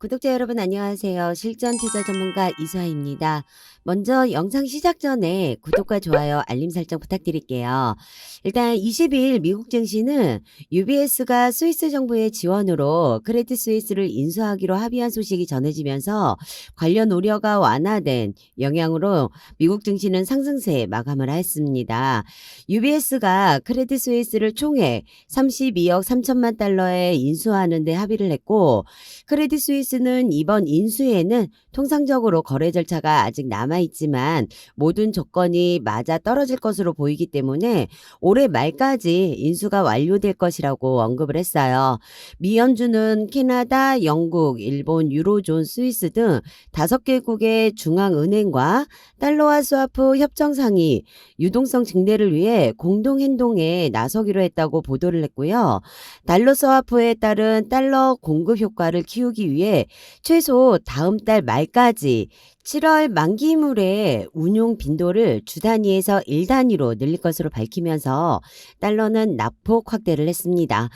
구독자 여러분 안녕하세요. 실전 투자 전문가 이수아입니다. 먼저 영상 시작 전에 구독과 좋아요, 알림 설정 부탁드릴게요. 일단 20일 미국 증시는 UBS가 스위스 정부의 지원으로 크레딧 스위스를 인수하기로 합의한 소식이 전해지면서 관련 우려가 완화된 영향으로 미국 증시는 상승세에 마감을 했습니다. UBS가 크레딧 스위스를 총액 32억 3천만 달러에 인수하는 데 합의를 했고 크레딧 스위스 는 이번 인수에는 통상적으로 거래 절차가 아직 남아있지만 모든 조건이 맞아 떨어질 것으로 보이기 때문에 올해 말까지 인수가 완료될 것이라고 언급을 했어요. 미연주는 캐나다, 영국, 일본, 유로존, 스위스 등 다섯 개국의 중앙은행과 달러와 스와프 협정 상이 유동성 증대를 위해 공동 행동에 나서기로 했다고 보도를 했고요. 달러 스와프에 따른 달러 공급 효과를 키우기 위해 최소 다음 달 말까지 7월 만기물의 운용 빈도를 주 단위에서 1 단위로 늘릴 것으로 밝히면서 달러는 낙폭 확대를 했습니다.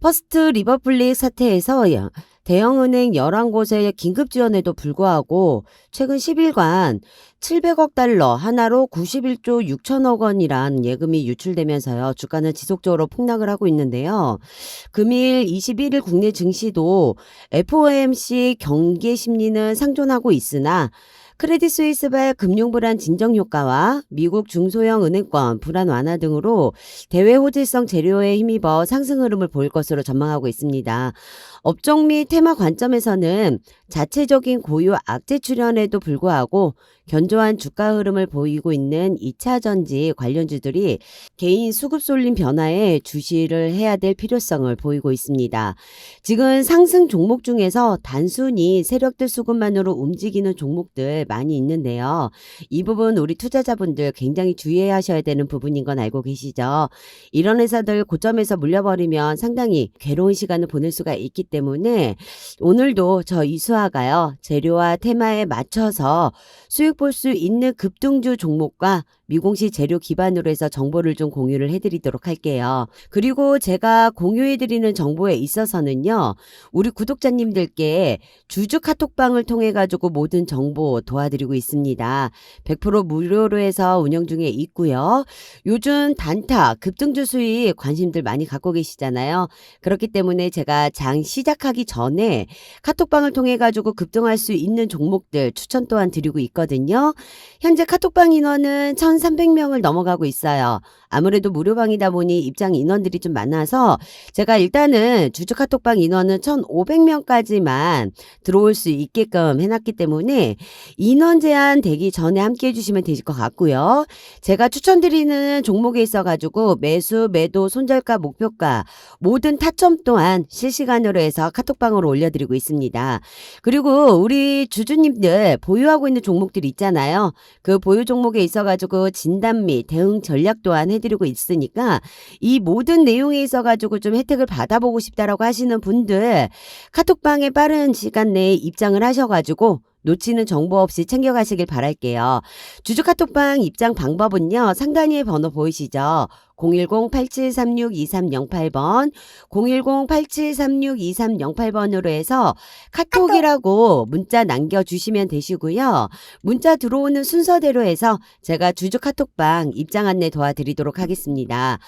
퍼스트 리버플릭 사태에서 대형은행 11곳의 긴급 지원에도 불구하고 최근 10일간 700억 달러 하나로 91조 6천억 원이란 예금이 유출되면서요. 주가는 지속적으로 폭락을 하고 있는데요. 금일 21일 국내 증시도 FOMC 경계 심리는 상존하고 있으나 크레딧 스위스발 금융 불안 진정 효과와 미국 중소형 은행권 불안 완화 등으로 대외 호재성 재료에 힘입어 상승 흐름을 보일 것으로 전망하고 있습니다. 업종 및 테마 관점에서는 자체적인 고유 악재 출현에도 불구하고 견조한 주가 흐름을 보이고 있는 2차 전지 관련주들이 개인 수급 쏠림 변화에 주시를 해야 될 필요성을 보이고 있습니다. 지금 상승 종목 중에서 단순히 세력들 수급만으로 움직이는 종목들 많이 있는데요. 이 부분 우리 투자자분들 굉장히 주의해야 하셔야 되는 부분인 건 알고 계시죠? 이런 회사들 고점에서 물려버리면 상당히 괴로운 시간을 보낼 수가 있기 때문에 오늘도 저 이수아가요. 재료와 테마에 맞춰서 수익 볼 수 있는 급등주 종목과 미공시 재료 기반으로 해서 정보를 좀 공유를 해드리도록 할게요. 그리고 제가 공유해드리는 정보에 있어서는요, 우리 구독자님들께 주주 카톡방을 통해 가지고 모든 정보 도와드리고 있습니다. 100% 무료로 해서 운영 중에 있고요. 요즘 단타, 급등주 수익 관심들 많이 갖고 계시잖아요. 그렇기 때문에 제가 장 시작하기 전에 카톡방을 통해 가지고 급등할 수 있는 종목들 추천 또한 드리고 있거든요. 현재 카톡방 인원은 1,300명을 넘어가고 있어요. 아무래도 무료방이다 보니 입장 인원들이 좀 많아서 제가 일단은 주주 카톡방 인원은 1,500명까지만 들어올 수 있게끔 해놨기 때문에 인원 제한 되기 전에 함께 해주시면 되실 것 같고요. 제가 추천드리는 종목에 있어가지고 매수, 매도, 손절가, 목표가 모든 타점 또한 실시간으로 해서 카톡방으로 올려드리고 있습니다. 그리고 우리 주주님들 보유하고 있는 종목들 있잖아요. 그 보유 종목에 있어가지고 진단 및 대응 전략 또한 해드리고 있으니까 이 모든 내용에 있어 가지고 좀 혜택을 받아보고 싶다라고 하시는 분들 카톡방에 빠른 시간 내에 입장을 하셔가지고 놓치는 정보 없이 챙겨가시길 바랄게요. 주주 카톡방 입장 방법은요. 상단위에 번호 보이시죠? 010-8736-2308번, 010-8736-2308번으로 해서 카톡이라고 문자 남겨주시면 되시고요. 문자 들어오는 순서대로 해서 제가 주주 카톡방 입장 안내 도와드리도록 하겠습니다.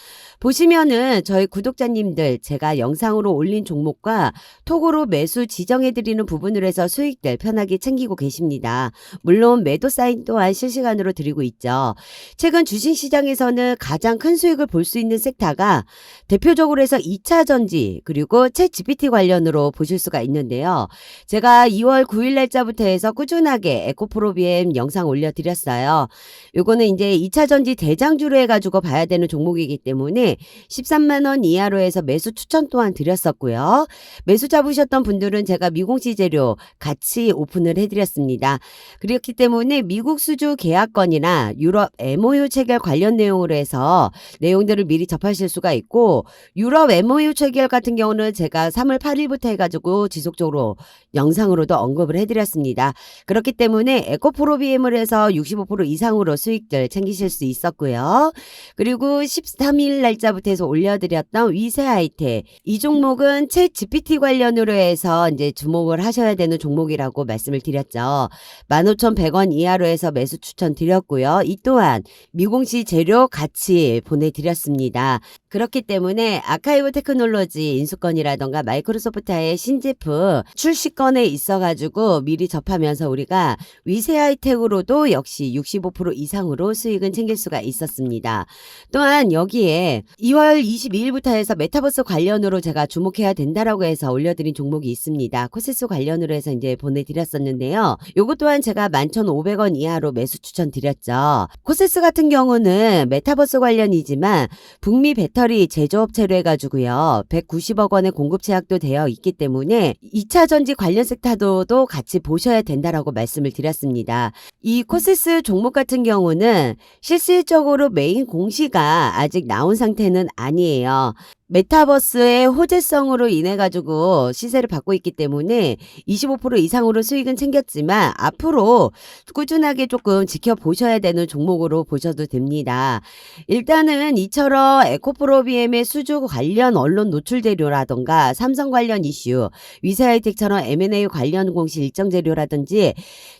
보시면은 저희 구독자님들 제가 영상으로 올린 종목과 톡으로 매수 지정해드리는 부분으로 해서 수익들 편하게 챙기 고 계십니다. 물론 매도 사인 또한 실시간으로 드리고 있죠. 최근 주식시장에서는 가장 큰 수익을 볼 수 있는 섹터가 대표적으로 해서 2차 전지 그리고 챗 GPT 관련으로 보실 수가 있는데요. 제가 2월 9일 날짜부터 해서 꾸준하게 에코프로비엠 영상 올려드렸어요. 요거는 이제 2차 전지 대장주로 해가지고 봐야 되는 종목이기 때문에 13만원 이하로 해서 매수 추천 또한 드렸었고요. 매수 잡으셨던 분들은 제가 미공시 재료 같이 오픈을 해드렸습 니다. 해드렸습니다. 그렇기 때문에 미국 수주 계약건이나 유럽 MOU 체결 관련 내용으로 해서 내용들을 미리 접하실 수가 있고 유럽 MOU 체결 같은 경우는 제가 3월 8일부터 해가지고 지속적으로 영상으로도 언급을 해드렸습니다. 그렇기 때문에 에코프로비엠을 해서 65% 이상으로 수익들 챙기실 수 있었고요. 그리고 13일 날짜부터 해서 올려드렸던 위세 하이텍 이 종목은 챗 GPT 관련으로 해서 이제 주목을 하셔야 되는 종목이라고 말씀을 드렸 죠. 15,100원 이하로 해서 매수 추천 드렸고요. 이 또한 미공시 재료 같이 보내드렸습니다. 그렇기 때문에 아카이브 테크놀로지 인수권이라던가 마이크로소프트의 신제품 출시권에 있어가지고 미리 접하면서 우리가 위세 하이텍으로도 역시 65% 이상으로 수익은 챙길 수가 있었습니다. 또한 여기에 2월 22일부터 해서 메타버스 관련으로 제가 주목해야 된다라고 해서 올려드린 종목이 있습니다. 코세스 관련으로 해서 이제 보내드렸었는데요. 요것 또한 제가 11,500원 이하로 매수 추천드렸죠. 코세스 같은 경우는 메타버스 관련이지만 북미 배터리 제조업체로 해가지고요. 190억 원의 공급 제약도 되어 있기 때문에 2차 전지 관련 섹터도 같이 보셔야 된다라고 말씀을 드렸습니다. 이 코세스 종목 같은 경우는 실질적으로 메인 공시가 아직 나온 상태는 아니에요. 메타버스의 호재성으로 인해 가지고 시세를 받고 있기 때문에 25% 이상으로 수익은 챙겼지만 앞으로 꾸준하게 조금 지켜보셔야 되는 종목으로 보셔도 됩니다. 일단은 이처럼 에코프로비엠의 수주 관련 언론 노출 재료라던가 삼성 관련 이슈, 위세하이텍처럼 M&A 관련 공시 일정 재료라든지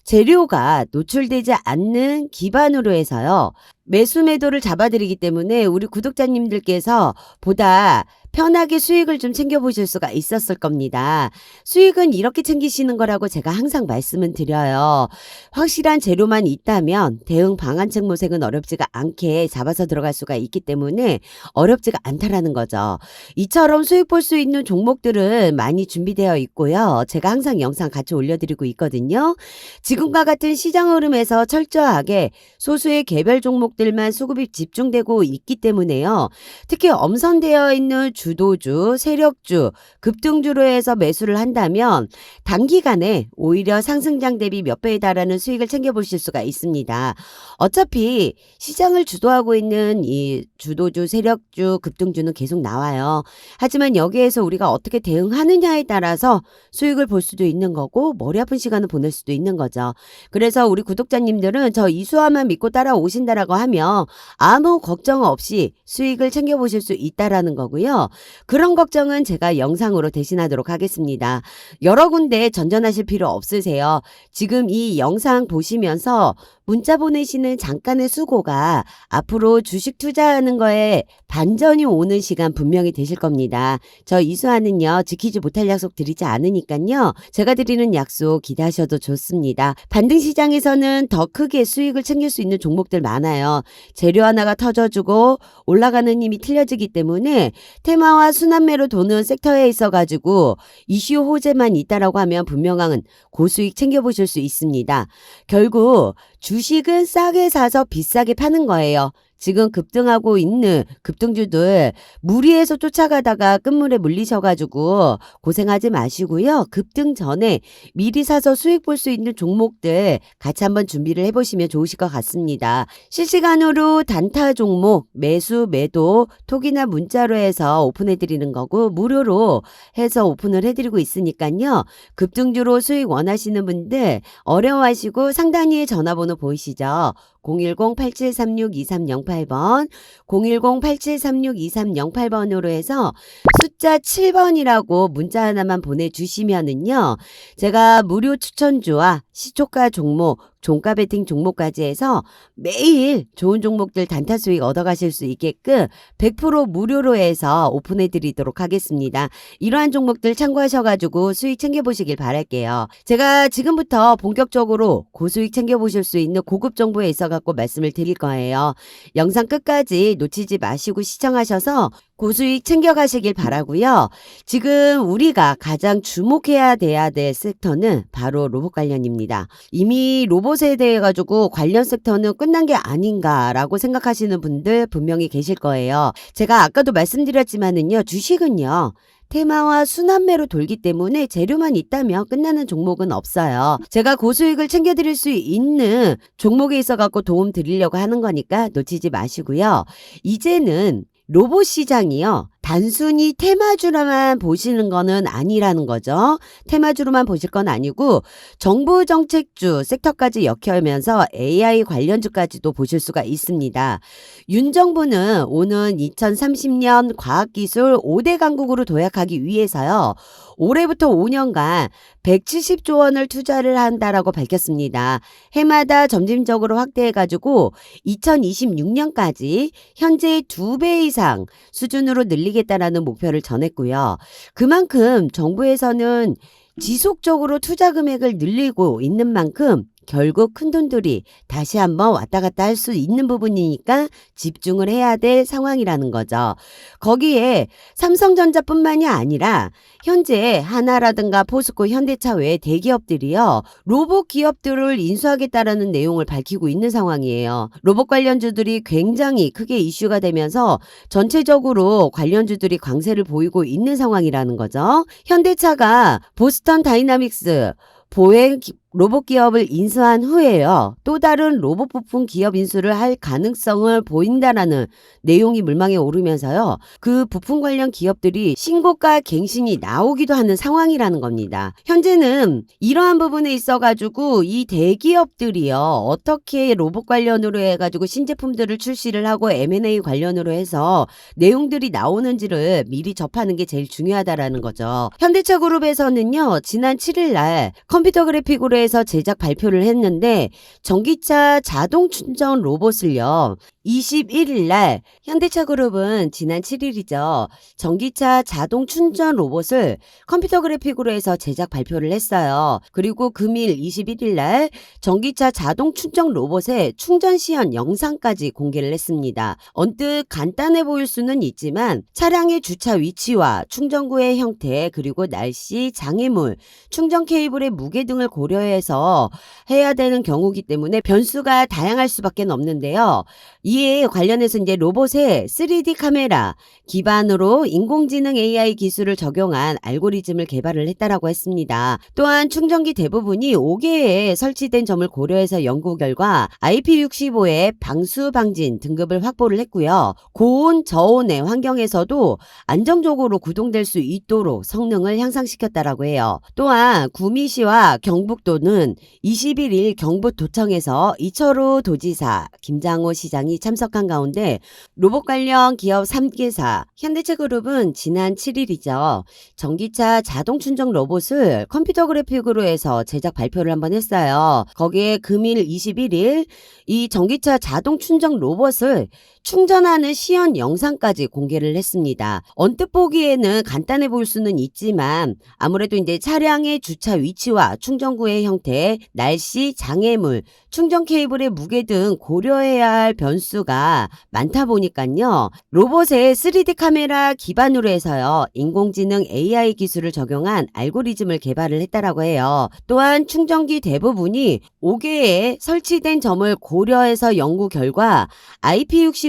재료가 노출되지 않는 기반으로 해서요. 매수 매도를 잡아드리기 때문에 우리 구독자님들께서 보다 편하게 수익을 좀 챙겨보실 수가 있었을 겁니다. 수익은 이렇게 챙기시는 거라고 제가 항상 말씀은 드려요. 확실한 재료만 있다면 대응 방안책 모색은 어렵지가 않게 잡아서 들어갈 수가 있기 때문에 어렵지가 않다라는 거죠. 이처럼 수익 볼 수 있는 종목들은 많이 준비되어 있고요. 제가 항상 영상 같이 올려드리고 있거든요. 지금과 같은 시장 흐름에서 철저하게 소수의 개별 종목들만 수급이 집중되고 있기 때문에요. 특히 엄선되어 있는 주도주, 세력주, 급등주로 해서 매수를 한다면 단기간에 오히려 상승장 대비 몇 배에 달하는 수익을 챙겨보실 수가 있습니다. 어차피 시장을 주도하고 있는 이 주도주, 세력주, 급등주는 계속 나와요. 하지만 여기에서 우리가 어떻게 대응하느냐에 따라서 수익을 볼 수도 있는 거고 머리 아픈 시간을 보낼 수도 있는 거죠. 그래서 우리 구독자님들은 저 이수화만 믿고 따라오신다라고 하면 아무 걱정 없이 수익을 챙겨보실 수 있다라는 거고요. 그런 걱정은 제가 영상으로 대신하도록 하겠습니다. 여러 군데 전전하실 필요 없으세요. 지금 이 영상 보시면서 문자 보내시는 잠깐의 수고가 앞으로 주식 투자하는 거에 반전이 오는 시간 분명히 되실 겁니다. 저 이수아는요, 지키지 못할 약속 드리지 않으니까요, 제가 드리는 약속 기대하셔도 좋습니다. 반등 시장에서는 더 크게 수익을 챙길 수 있는 종목들 많아요. 재료 하나가 터져주고 올라가는 힘이 틀려지기 때문에 테마 와 순환매로 도는 섹터에 있어가지고 이슈 호재만 있다라고 하면 분명한 고수익 챙겨보실 수 있습니다. 결국 주식은 싸게 사서 비싸게 파는 거예요. 지금 급등하고 있는 급등주들 무리해서 쫓아가다가 끝물에 물리셔가지고 고생하지 마시고요. 급등 전에 미리 사서 수익 볼 수 있는 종목들 같이 한번 준비를 해보시면 좋으실 것 같습니다. 실시간으로 단타 종목 매수 매도 톡이나 문자로 해서 오픈해드리는 거고 무료로 해서 오픈을 해드리고 있으니까요. 급등주로 수익 원하시는 분들 어려워하시고 상단위에 전화번호 보이시죠? 010-8736-2308번, 010-8736-2308번으로 해서 숫자 7번이라고 문자 하나만 보내주시면은요, 제가 무료 추천주와 시초가 종목, 종가 베팅 종목까지 해서 매일 좋은 종목들 단타 수익 얻어가실 수 있게끔 100% 무료로 해서 오픈해 드리도록 하겠습니다. 이러한 종목들 참고하셔가지고 수익 챙겨보시길 바랄게요. 제가 지금부터 본격적으로 고수익 챙겨보실 수 있는 고급 정보에 있어갖고 말씀을 드릴 거예요. 영상 끝까지 놓치지 마시고 시청하셔서 고수익 챙겨가시길 바라고요. 지금 우리가 가장 주목해야 돼야 될 섹터는 바로 로봇 관련입니다. 이미 로봇에 대해 가지고 관련 섹터는 끝난 게 아닌가라고 생각하시는 분들 분명히 계실 거예요. 제가 아까도 말씀드렸지만은요, 주식은요. 테마와 순환매로 돌기 때문에 재료만 있다면 끝나는 종목은 없어요. 제가 고수익을 챙겨드릴 수 있는 종목에 있어갖고 도움 드리려고 하는 거니까 놓치지 마시고요. 이제는 로봇 시장이요. 단순히 테마주로만 보시는 거는 아니라는 거죠. 테마주로만 보실 건 아니고 정부 정책주 섹터까지 엮여면서 AI 관련주까지도 보실 수가 있습니다. 윤 정부는 오는 2030년 과학기술 5대 강국으로 도약하기 위해서요. 올해부터 5년간 170조 원을 투자를 한다라고 밝혔습니다. 해마다 점진적으로 확대해가지고 2026년까지 현재의 2배 이상 수준으로 늘리 겠다라는 목표를 전했고요. 그만큼 정부에서는 지속적으로 투자 금액을 늘리고 있는 만큼 결국 큰 돈들이 다시 한번 왔다 갔다 할 수 있는 부분이니까 집중을 해야 될 상황이라는 거죠. 거기에 삼성전자뿐만이 아니라 현재 하나라든가 포스코, 현대차 외 대기업들이요. 로봇 기업들을 인수하겠다라는 내용을 밝히고 있는 상황이에요. 로봇 관련주들이 굉장히 크게 이슈가 되면서 전체적으로 관련주들이 강세를 보이고 있는 상황이라는 거죠. 현대차가 보스턴 다이나믹스 보행 기- 로봇 기업을 인수한 후에요. 또 다른 로봇 부품 기업 인수를 할 가능성을 보인다라는 내용이 물망에 오르면서요. 그 부품 관련 기업들이 신고가 갱신이 나오기도 하는 상황이라는 겁니다. 현재는 이러한 부분에 있어 가지고 이 대기업들이요. 어떻게 로봇 관련으로 해 가지고 신제품들을 출시를 하고 M&A 관련으로 해서 내용들이 나오는지를 미리 접하는 게 제일 중요하다라는 거죠. 현대차 그룹에서는요. 지난 7일 날 컴퓨터 그래픽으로 해서 제작 발표를 했는데 전기차 자동 충전 로봇을요. 21일 날 현대차 그룹은 지난 7일이죠. 전기차 자동 충전 로봇을 컴퓨터 그래픽으로 해서 제작 발표를 했어요. 그리고 금일 21일 날 전기차 자동 충전 로봇의 충전 시연 영상까지 공개를 했습니다. 언뜻 간단해 보일 수는 있지만 차량의 주차 위치와 충전구의 형태 그리고 날씨, 장애물, 충전 케이블의 무게 등을 고려해 서 해야 되는 경우기 때문에 변수가 다양할 수밖에 없는데요. 이에 관련해서 이제 로봇의 3D 카메라 기반으로 인공지능 AI 기술을 적용한 알고리즘을 개발을 했다라고 했습니다. 또한 충전기 대부분이 5개에 설치된 점을 고려해서 연구 결과 IP65의 방수 방진 등급을 확보를 했고요. 고온, 저온의 환경에서도 안정적으로 구동될 수 있도록 성능을 향상시켰다라고 해요. 또한 구미시와 경북도 는 21일 경북도청에서 이철우 도지사, 김장호 시장이 참석한 가운데 로봇 관련 기업 3개사 현대차 그룹은 지난 7일이죠. 전기차 자동 충전 로봇을 컴퓨터 그래픽으로 해서 제작 발표를 한번 했어요. 거기에 금일 21일 이 전기차 자동 충전 로봇을 충전하는 시연 영상까지 공개를 했습니다. 언뜻 보기에는 간단해 보일 수는 있지만 아무래도 이제 차량의 주차 위치와 충전구의 형태, 날씨, 장애물, 충전 케이블의 무게 등 고려해야 할 변수가 많다 보니까요. 로봇의 3D 카메라 기반으로 해서요. 인공지능 AI 기술을 적용한 알고리즘을 개발을 했다라고 해요. 또한 충전기 대부분이 5개에 설치된 점을 고려해서 연구 결과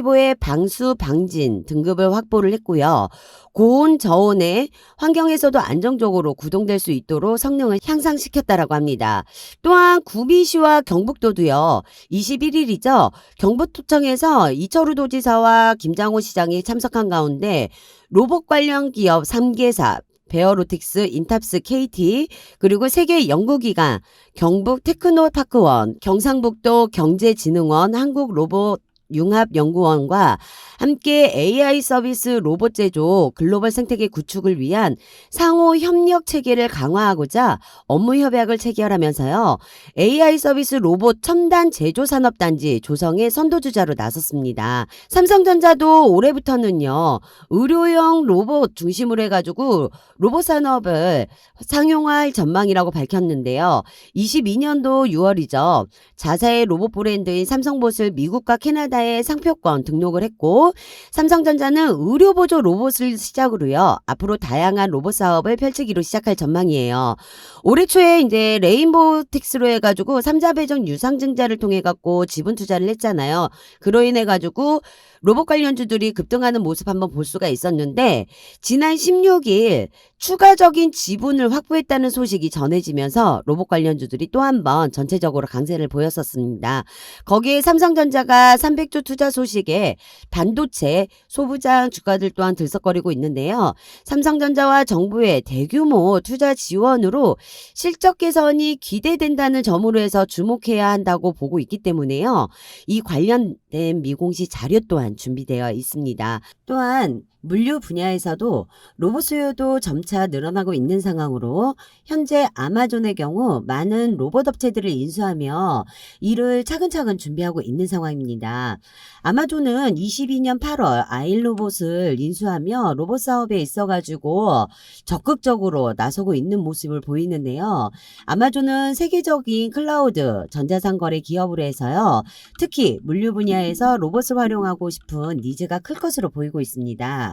IP65의 방수 방진 등급을 확보를 했고요. 고온 저온의 환경에서도 안정적으로 구동될 수 있도록 성능을 향상시켰다라고 합니다. 또한 구미시와 경북도도요. 21일이죠. 경북도청에서 이철우 도지사와 김장호 시장이 참석한 가운데 로봇 관련 기업 3개사 베어로틱스, 인탑스, KT, 그리고 세계 연구기관, 경북 테크노파크원, 경상북도 경제진흥원, 한국로봇 융합연구원과 함께 AI 서비스 로봇 제조 글로벌 생태계 구축을 위한 상호 협력 체계를 강화하고자 업무 협약을 체결하면서요. AI 서비스 로봇 첨단 제조 산업 단지 조성의 선도주자로 나섰습니다. 삼성전자도 올해부터는요. 의료용 로봇 중심으로 해 가지고 로봇 산업을 상용화할 전망이라고 밝혔는데요. 22년도 6월이죠. 자사의 로봇 브랜드인 삼성봇을 미국과 캐나다에 삼성전자의 상표권 등록을 했고 삼성전자는 의료보조 로봇을 시작으로요. 앞으로 다양한 로봇 사업을 펼치기로 시작할 전망이에요. 올해 초에 이제 레인보우틱스로 해가지고 삼자배정 유상증자를 통해 갖고 지분 투자를 했잖아요. 그로 인해 가지고 로봇 관련주들이 급등하는 모습 한번 볼 수가 있었는데 지난 16일 추가적인 지분을 확보했다는 소식이 전해지면서 로봇 관련주들이 또 한 번 전체적으로 강세를 보였었습니다. 거기에 삼성전자가 300조 투자 소식에 반도체, 소부장 주가들 또한 들썩거리고 있는데요. 삼성전자와 정부의 대규모 투자 지원으로 실적 개선이 기대된다는 점으로 해서 주목해야 한다고 보고 있기 때문에요. 이 관련된 미공시 자료 또한 준비되어 있습니다. 또한 물류 분야에서도 로봇 수요도 점차 늘어나고 있는 상황으로 현재 아마존의 경우 많은 로봇 업체들을 인수하며 이를 차근차근 준비하고 있는 상황입니다. 아마존은 22년 8월 아일로봇을 인수하며 로봇 사업에 있어가지고 적극적으로 나서고 있는 모습을 보이는데요. 아마존은 세계적인 클라우드 전자상거래 기업으로 해서요. 특히 물류 분야에서 로봇을 활용하고 싶은 니즈가 클 것으로 보이고 있습니다.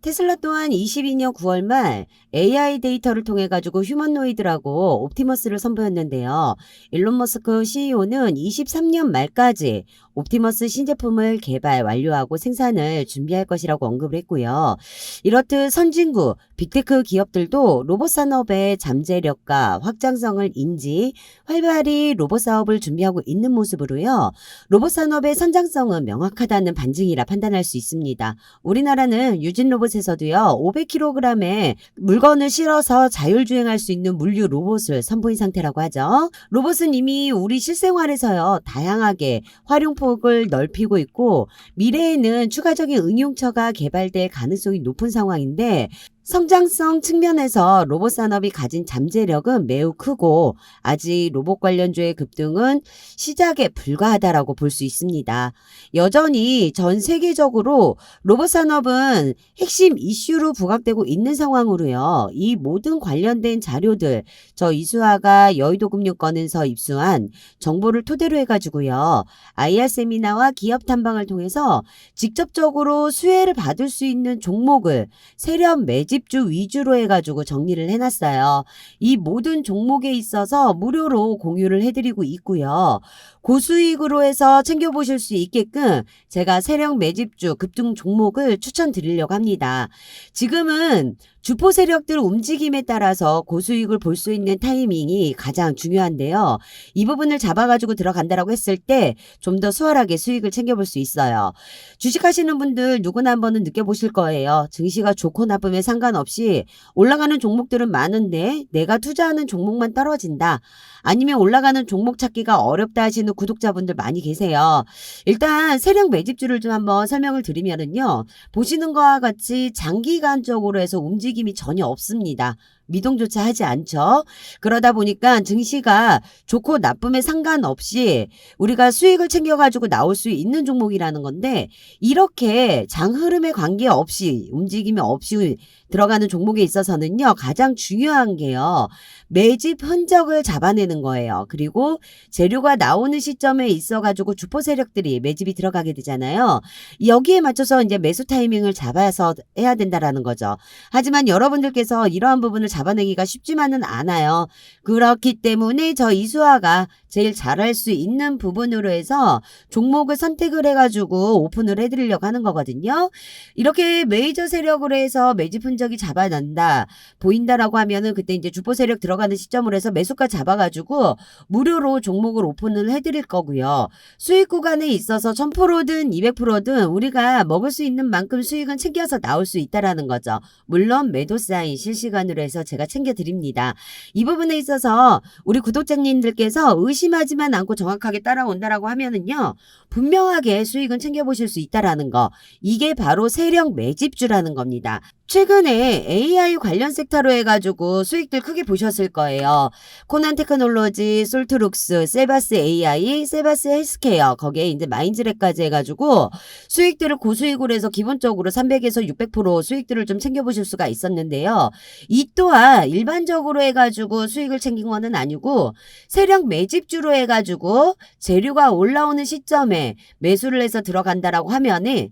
테슬라 또한 22년 9월 말 AI 데이터를 통해 가지고 휴머노이드라고 옵티머스를 선보였는데요. 일론 머스크 CEO는 23년 말까지 옵티머스 신제품을 개발 완료하고 생산을 준비할 것이라고 언급을 했고요. 이렇듯 선진국 빅테크 기업들도 로봇 산업의 잠재력과 확장성을 인지 활발히 로봇 사업을 준비하고 있는 모습으로요. 로봇 산업의 선장성은 명확하다는 반증이라 판단할 수 있습니다. 우리나라는 유진 로봇 에서도요, 500kg의 물건을 실어서 자율주행할 수 있는 물류 로봇을 선보인 상태라고 하죠. 로봇은 이미 우리 실생활에서요, 다양하게 활용폭을 넓히고 있고, 미래에는 추가적인 응용처가 개발될 가능성이 높은 상황인데, 성장성 측면에서 로봇 산업이 가진 잠재력은 매우 크고 아직 로봇 관련주의 급등은 시작에 불과하다라고 볼 수 있습니다. 여전히 전 세계적으로 로봇 산업은 핵심 이슈로 부각되고 있는 상황으로요. 이 모든 관련된 자료들 저 이수아가 여의도 금융권에서 입수한 정보를 토대로 해가지고요. IR 세미나와 기업 탐방을 통해서 직접적으로 수혜를 받을 수 있는 종목을 세련 매집 주 위주로 해가지고 정리를 해놨어요. 이 모든 종목에 있어서 무료로 공유를 해드리고 있고요. 고수익으로 해서 챙겨보실 수 있게끔 제가 세력 매집주 급등 종목을 추천드리려고 합니다. 지금은 주포 세력들 움직임에 따라서 고수익을 볼 수 있는 타이밍이 가장 중요한데요. 이 부분을 잡아가지고 들어간다라고 했을 때 좀 더 수월하게 수익을 챙겨볼 수 있어요. 주식하시는 분들 누구나 한 번은 느껴보실 거예요. 증시가 좋고 나쁨에 상관 없이 올라가는 종목들은 많은데 내가 투자하는 종목만 떨어진다. 아니면 올라가는 종목 찾기가 어렵다 하시는 구독자분들 많이 계세요. 일단 세력 매집주를 좀 한번 설명을 드리면은요. 보시는 것과 같이 장기간적으로 해서 움직임이 전혀 없습니다. 미동조차 하지 않죠. 그러다 보니까 증시가 좋고 나쁨에 상관없이 우리가 수익을 챙겨가지고 나올 수 있는 종목이라는 건데 이렇게 장 흐름에 관계없이 움직임이 없이 들어가는 종목에 있어서는요 가장 중요한 게요 매집 흔적을 잡아내는 거예요. 그리고 재료가 나오는 시점에 있어가지고 주포 세력들이 매집이 들어가게 되잖아요. 여기에 맞춰서 이제 매수 타이밍을 잡아서 해야 된다라는 거죠. 하지만 여러분들께서 이러한 부분을 잡아내기가 쉽지만은 않아요. 그렇기 때문에 저 이수아가 제일 잘할 수 있는 부분으로 해서 종목을 선택을 해가지고 오픈을 해드리려고 하는 거거든요. 이렇게 메이저 세력으로 해서 매집 흔적이 잡아난다, 보인다라고 하면은 그때 이제 주포 세력 들어가는 시점으로 해서 매수가 잡아가지고 무료로 종목을 오픈을 해드릴 거고요. 수익 구간에 있어서 1000%든 200%든 우리가 먹을 수 있는 만큼 수익은 챙겨서 나올 수 있다라는 거죠. 물론 매도 사인 실시간으로 해서 제가 챙겨드립니다. 이 부분에 있어서 우리 구독자님들께서 의심 하지만 않고 정확하게 따라온다라고 하면은요. 분명하게 수익은 챙겨보실 수 있다라는 거. 이게 바로 세력 매집주라는 겁니다. 최근에 AI 관련 섹터로 해가지고 수익들 크게 보셨을 거예요. 코난 테크놀로지, 솔트룩스, 세바스 AI, 세바스 헬스케어, 거기에 이제 마인즈랩까지 해가지고 수익들을 고수익으로 해서 기본적으로 300에서 600% 수익들을 좀 챙겨보실 수가 있었는데요. 이 또한 일반적으로 해가지고 수익을 챙긴 거는 아니고 세력 매집주로 해가지고 재료가 올라오는 시점에 매수를 해서 들어간다라고 하면은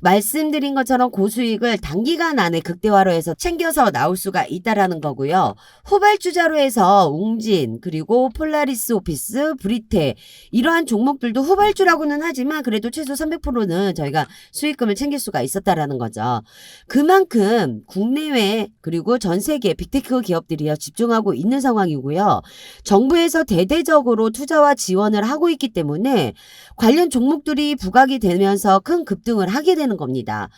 말씀드린 것처럼 고수익을 단기간 안에 극대화로 해서 챙겨서 나올 수가 있다라는 거고요. 후발주자로 해서 웅진 그리고 폴라리스 오피스, 브리테 이러한 종목들도 후발주라고는 하지만 그래도 최소 300%는 저희가 수익금을 챙길 수가 있었다라는 거죠. 그만큼 국내외 그리고 전 세계 빅테크 기업들이요 집중하고 있는 상황이고요. 정부에서 대대적으로 투자와 지원을 하고 있기 때문에 관련 종목들이 부각이 되면서 큰 급등을 하게 되는 겁니다.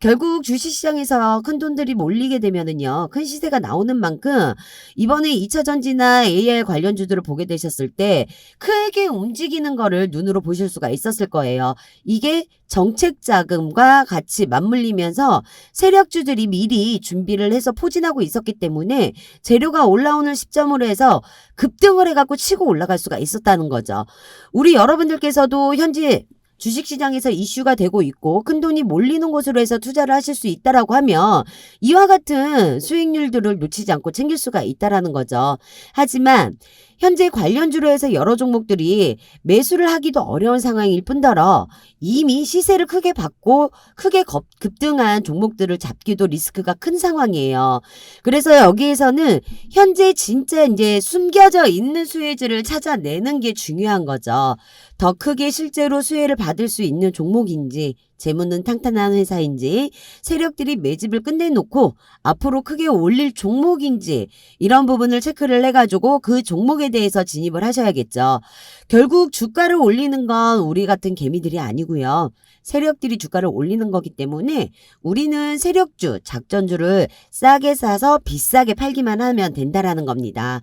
결국 주식시장에서 큰 돈들이 몰리게 되면은요, 큰 시세가 나오는 만큼 이번에 2차 전지나 AR 관련 주들을 보게 되셨을 때 크게 움직이는 거를 눈으로 보실 수가 있었을 거예요. 이게 정책 자금과 같이 맞물리면서 세력주들이 미리 준비를 해서 포진하고 있었기 때문에 재료가 올라오는 시점으로 해서 급등을 해갖고 치고 올라갈 수가 있었다는 거죠. 우리 여러분들께서도 현재 주식시장에서 이슈가 되고 있고 큰 돈이 몰리는 곳으로 해서 투자를 하실 수 있다라고 하면 이와 같은 수익률들을 놓치지 않고 챙길 수가 있다라는 거죠. 하지만 현재 관련주로 해서 여러 종목들이 매수를 하기도 어려운 상황일 뿐더러 이미 시세를 크게 받고 크게 급- 급등한 종목들을 잡기도 리스크가 큰 상황이에요. 그래서 여기에서는 현재 진짜 이제 숨겨져 있는 수혜주를 찾아내는 게 중요한 거죠. 더 크게 실제로 수혜를 받을 수 있는 종목인지, 재무는 탄탄한 회사인지, 세력들이 매집을 끝내놓고 앞으로 크게 올릴 종목인지, 이런 부분을 체크를 해가지고 그 종목에 대해서 진입을 하셔야겠죠. 결국 주가를 올리는 건 우리 같은 개미들이 아니고요. 세력들이 주가를 올리는 거기 때문에 우리는 세력주, 작전주를 싸게 사서 비싸게 팔기만 하면 된다라는 겁니다.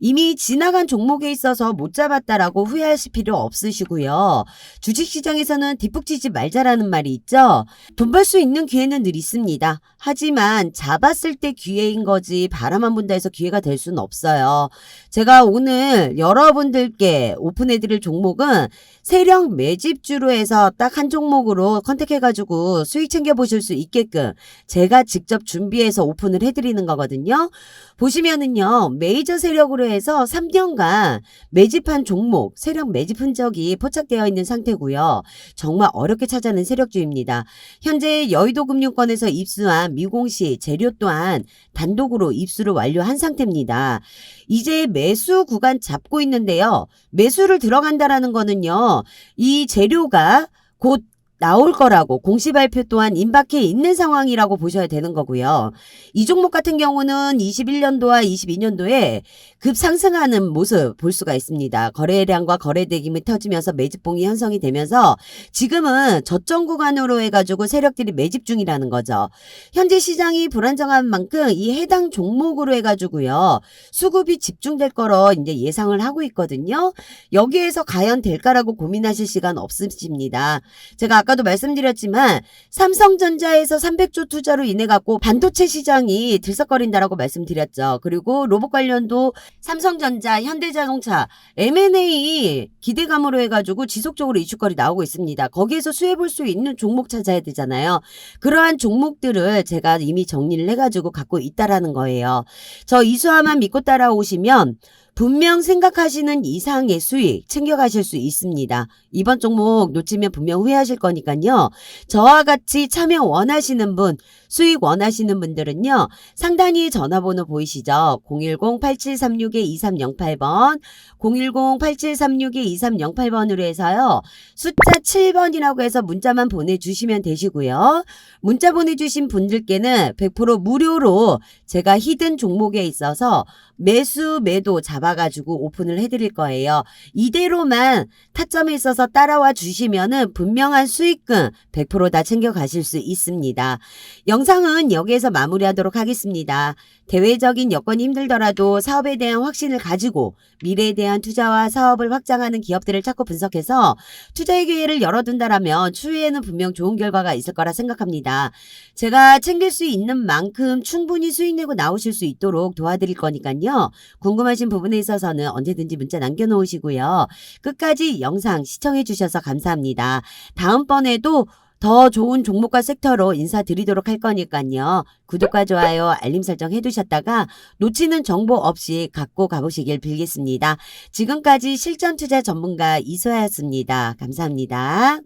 이미 지나간 종목에 있어서 못 잡았다라고 후회하실 필요 없으시고요. 주식시장에서는 뒷북치지 말자라는 말이 있죠. 돈 벌 수 있는 기회는 늘 있습니다. 하지만 잡았을 때 기회인 거지 바라만 본다 해서 기회가 될 수는 없어요. 제가 오늘 여러분들께 오픈해드릴 종목은 세력 매집주로 해서 딱 한 종목으로 컨택해가지고 수익 챙겨보실 수 있게끔 제가 직접 준비해서 오픈을 해드리는 거거든요. 보시면은요, 메이저 세력으로 해서 3년간 매집한 종목, 세력 매집 흔적이 포착되어 있는 상태고요. 정말 어렵게 찾아낸 세력주입니다. 현재 여의도 금융권에서 입수한 미공시 재료 또한 단독으로 입수를 완료한 상태입니다. 이제 매수 구간 잡고 있는데요. 매수를 들어간다라는 거는요. 이 재료가 곧 나올 거라고 공시 발표 또한 임박해 있는 상황이라고 보셔야 되는 거고요. 이 종목 같은 경우는 21년도와 22년도에 급 상승하는 모습 볼 수가 있습니다. 거래량과 거래대금이 터지면서 매집봉이 형성이 되면서 지금은 저점 구간으로 해가지고 세력들이 매집 중이라는 거죠. 현재 시장이 불안정한 만큼 이 해당 종목으로 해가지고요. 수급이 집중될 거로 이제 예상을 하고 있거든요. 여기에서 과연 될까라고 고민하실 시간 없으십니다. 제가 아까 도 말씀드렸지만 삼성전자에서 300조 투자로 인해 갖고 반도체 시장이 들썩거린다라고 말씀드렸죠. 그리고 로봇 관련도 삼성전자, 현대자동차, M&A 기대감으로 해가지고 지속적으로 이슈거리 나오고 있습니다. 거기에서 수혜 볼 수 있는 종목 찾아야 되잖아요. 그러한 종목들을 제가 이미 정리를 해가지고 갖고 있다라는 거예요. 저 이수화만 믿고 따라오시면 분명 생각하시는 이상의 수익 챙겨가실 수 있습니다. 이번 종목 놓치면 분명 후회하실 거니까요. 저와 같이 참여 원하시는 분, 수익 원하시는 분들은요. 상단위 전화번호 보이시죠? 010-8736-2308번, 010-8736-2308번으로 해서요. 숫자 7번이라고 해서 문자만 보내주시면 되시고요. 문자 보내주신 분들께는 100% 무료로 제가 히든 종목에 있어서 매수, 매도 잡아 잡아가지고 오픈을 해드릴 거예요. 이대로만 타점에 있어서 따라와 주시면은 분명한 수익금 100%다 챙겨가실 수 있습니다. 영상은 여기에서 마무리하도록 하겠습니다. 대외적인 여건이 힘들더라도 사업에 대한 확신을 가지고 미래에 대한 투자와 사업을 확장하는 기업들을 찾고 분석해서 투자의 기회를 열어둔다라면 추후에는 분명 좋은 결과가 있을 거라 생각합니다. 제가 챙길 수 있는 만큼 충분히 수익 내고 나오실 수 있도록 도와드릴 거니까요. 궁금하신 부분 에 있어서는 언제든지 문자 남겨놓으시고요. 끝까지 영상 시청해 주셔서 감사합니다. 다음번에도 더 좋은 종목과 섹터로 인사드리도록 할 거니까요. 구독과 좋아요, 알림 설정 해두셨다가 놓치는 정보 없이 갖고 가보시길 빌겠습니다. 지금까지 실전 투자 전문가 이소아였습니다. 감사합니다.